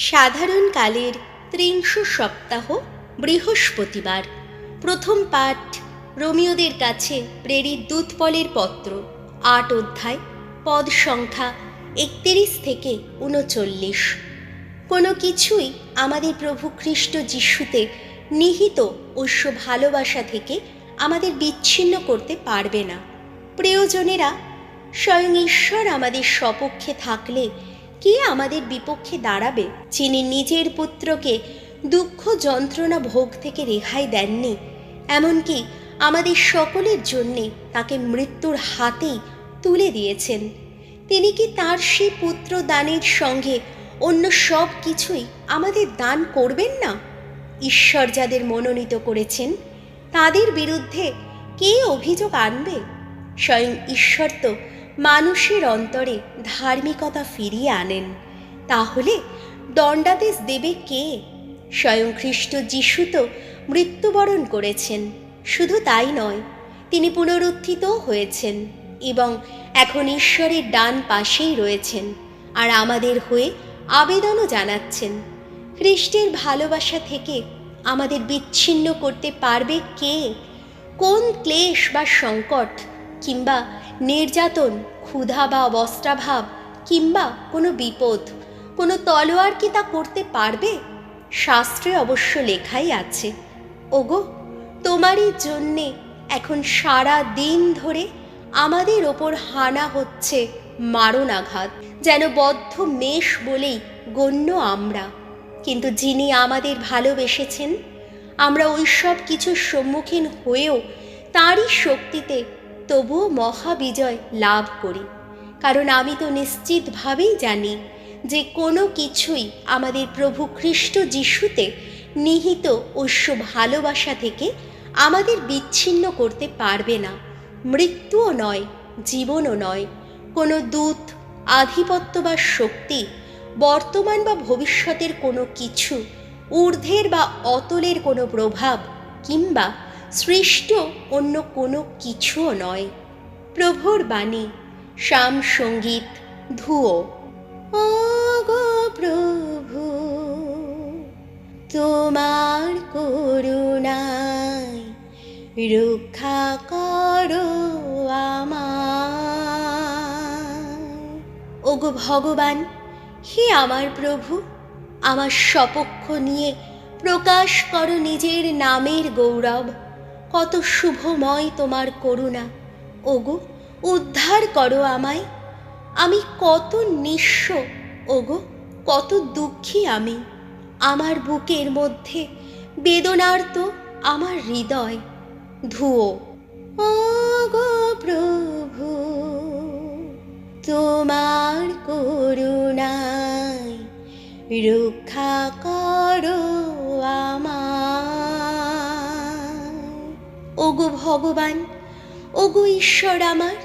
সাধারণকালের ত্রিংশ সপ্তাহ, বৃহস্পতিবার। প্রথম পাঠ রোমিওদের কাছে প্রেরিত দূতপলের পত্র, আট অধ্যায়, পদ সংখ্যা একত্রিশ থেকে উনচল্লিশ। কোনো কিছুই আমাদের প্রভু খ্রিস্ট যিশুতে নিহিত ঐশ্য ভালোবাসা থেকে আমাদের বিচ্ছিন্ন করতে পারবে না। প্রিয়জনেরা, স্বয়ং ঈশ্বর আমাদের সপক্ষে থাকলে কে আমাদের বিপক্ষে দাঁড়াবে? যিনি নিজের পুত্রকে দুঃখ যন্ত্রণা ভোগ থেকে রেহাই দেননি, এমনকি আমাদের সকলের জন্যে তাকে মৃত্যুর হাতেই তুলে দিয়েছেন। তিনি কি তার সেই পুত্র দানের সঙ্গে অন্য সব কিছুই আমাদের দান করবেন না? ঈশ্বর যাদের মনোনীত করেছেন, তাদের বিরুদ্ধে কে অভিযোগ আনবে? স্বয়ং ঈশ্বর তো মানুষের অন্তরে ধার্মিকতা ফিরিয়ে আনেন। তাহলে দণ্ডাদেশ দেবে কে? স্বয়ং খ্রিস্ট যিশু তো মৃত্যুবরণ করেছেন। শুধু তাই নয়, তিনি পুনরুত্থিতও হয়েছেন এবং এখন ঈশ্বরের ডান পাশেই রয়েছেন আর আমাদের হয়ে আবেদনও জানাচ্ছেন। খ্রিস্টের ভালোবাসা থেকে আমাদের বিচ্ছিন্ন করতে পারবে কে? কোন ক্লেশ বা সংকট কিংবা নির্যাতন ক্ষুধা বা অবস্ত্রাভাব কিংবা কোনো বিপদ, কোনো তলোয়ার কি তা করতে পারবে? শাস্ত্রে অবশ্য লেখাই আছে। ওগো, তোমারই জন্যে এখন সারা দিন ধরে আমাদের ওপর হানা হচ্ছে মারণাঘাত, যেন বদ্ধ মেষ বলেই গণ্য আমরা। কিন্তু যিনি আমাদের ভালোবেসেছেন, আমরা ওইসব কিছুর সম্মুখীন হয়েও তাঁরই শক্তিতে তবুও মহাবিজয় লাভ করি। কারণ আমি তো নিশ্চিতভাবেই জানি যে কোনো কিছুই আমাদের প্রভু খ্রিস্ট যিশুতে নিহিত ঐশ্য ভালোবাসা থেকে আমাদের বিচ্ছিন্ন করতে পারবে না। মৃত্যুও নয়, জীবনও নয়। কোনো দূত, আধিপত্য বা শক্তি, বর্তমান বা ভবিষ্যতের কোনো কিছু, ঊর্ধ্বের বা অতলের কোনো প্রভাব কিংবা সৃষ্ট অন্য কোনো কিছুও নয়। প্রভুর বাণী, শ্যাম সংগীত ধুয়ো ও গো প্রভু, তোমার করুণায় রক্ষা করো আমার ওগো ভগবান, হে আমার প্রভু, আমার সপক্ষ নিয়ে প্রকাশ করো নিজের নামের গৌরব। কত শুভময় তোমার করুণা। ওগো, উদ্ধার করো আমায়। আমি কত নিঃস্ব, ওগো, কত দুঃখী আমি। আমার বুকের মধ্যে বেদনার তো আমার হৃদয়। ধুয়ো ও গো প্রভু, তোমার করুণায় রক্ষা করো। ওগো ভগবান, ওগো ঈশ্বর আমার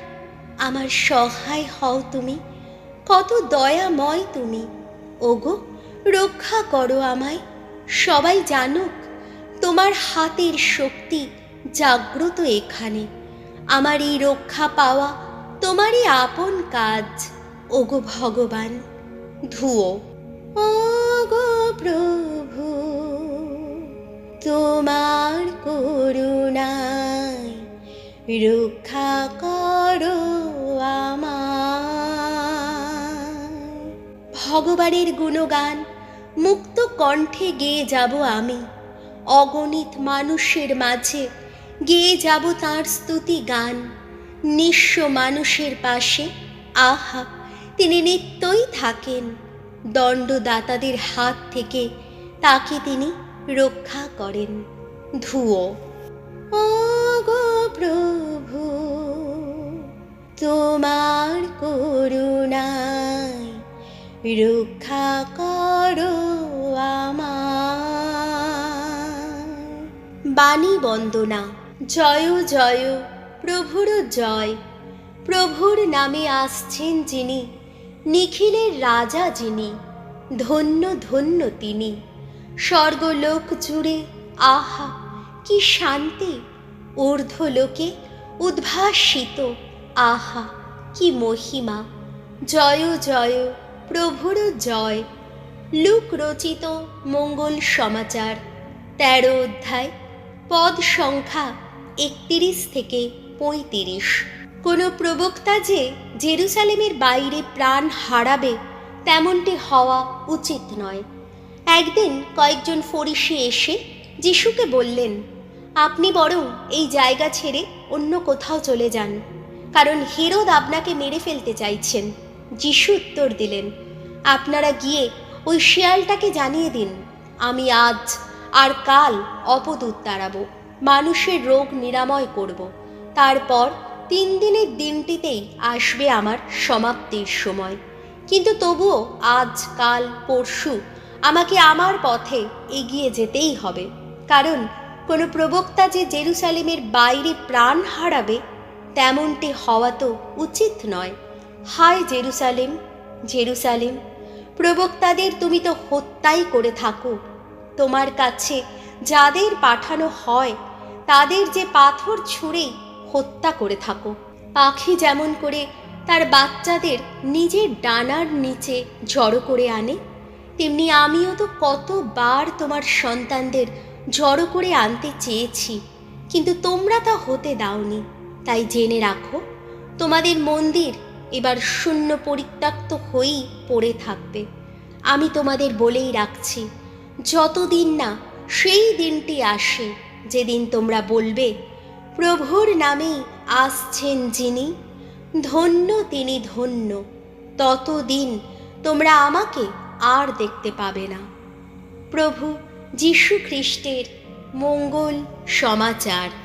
আমার সহায় হও তুমি, কত দয়াময় তুমি। ওগো, রক্ষা করো আমায়, সবাই জানুক তোমার হাতের শক্তি জাগ্রত এখানে। আমার এই রক্ষা পাওয়া তোমারই আপন কাজ, ওগো ভগবান। ধুয়ো। ও গো প্রভু, তোমার করুণায় রক্ষা করো আমার ভগবানের গুণগান, মুক্ত কণ্ঠে গেয়ে যাব আমি। অগণিত মানুষের মাঝে গেয়ে যাব তার স্তুতি গান। নিঃস্ব মানুষের পাশে, আহা, তিনি নিত্যই থাকেন। দণ্ডদাতাদের হাত থেকে তাকে তিনি রক্ষা করেন। ধুয়ো। ও প্রভু, তোমার করুণায় রক্ষা করো বাণী বন্দনা, জয় জয়, প্রভুর জয়। প্রভুর নামে আসছেন যিনি, নিখিলের রাজা যিনি, ধন্য ধন্য তিনি। স্বর্গলোক জুড়ে, আহা, কি শান্তি! ঊর্ধ্বলোকে উদ্ভাসিত। আহা, কি মহিমা। জয় জয়, প্রভুর জয়। লুক রচিত মঙ্গল সমাচার। তেরো অধ্যায়, পদ সংখ্যা একতিরিশ থেকে পঁয়ত্রিশ। কোনো প্রবক্তা যে জেরুসালেমের বাইরে প্রাণ হারাবে, তেমনটি হওয়া উচিত নয়। একদিন কয়েকজন ফরিসি এসে যিশুকে বললেন আপনি বরং এই জায়গা ছেড়ে অন্য কোথাও চলে যান। কারণ হেরোদ আপনাকে মেরে ফেলতে চাইছেন। যিশু উত্তর দিলেন, আপনারা গিয়ে ওই শিয়ালটাকে জানিয়ে দিন, আমি আজ আর কাল অপদূত তাড়াবো, মানুষের রোগ নিরাময় করব। তারপর তিন দিনের দিনটিতেই আসবে আমার সমাপ্তির সময়। কিন্তু তবুও আজ, কাল, পরশু আমাকে আমার পথে এগিয়ে যেতেই হবে। কারণ কোনো প্রবক্তা যে জেরুসালেমের বাইরে প্রাণ হারাবে, তেমনটি হওয়া তো উচিত নয়। হায় জেরুসালেম জেরুসালেম, প্রবক্তাদের তুমি তো হত্যাই করে থাকো। তোমার কাছে যাদের পাঠানো হয়, তাদের যে পাথর ছুঁড়েই হত্যা করে থাকো। পাখি যেমন করে তার বাচ্চাদের নিজের ডানার নিচে জড়ো করে আনে, তেমনি আমিও তো কতবার তোমার সন্তানদের জড়ো করে আনতে চেয়েছি, কিন্তু তোমরা তা হতে দাওনি। তাই জেনে রাখো, তোমাদের মন্দির এবার শূন্য পরিত্যক্ত হয়েই পড়ে থাকবে। আমি তোমাদের বলেই রাখছি, যতদিন না সেই দিনটি আসে যেদিন তোমরা বলবে, প্রভুর নামেই আসছেন যিনি, ধন্য তিনি ধন্য, ততদিন তোমরা আমাকে আর দেখতে পাবে না। প্রভু যীশু খ্রিস্টের মঙ্গল সমাচার।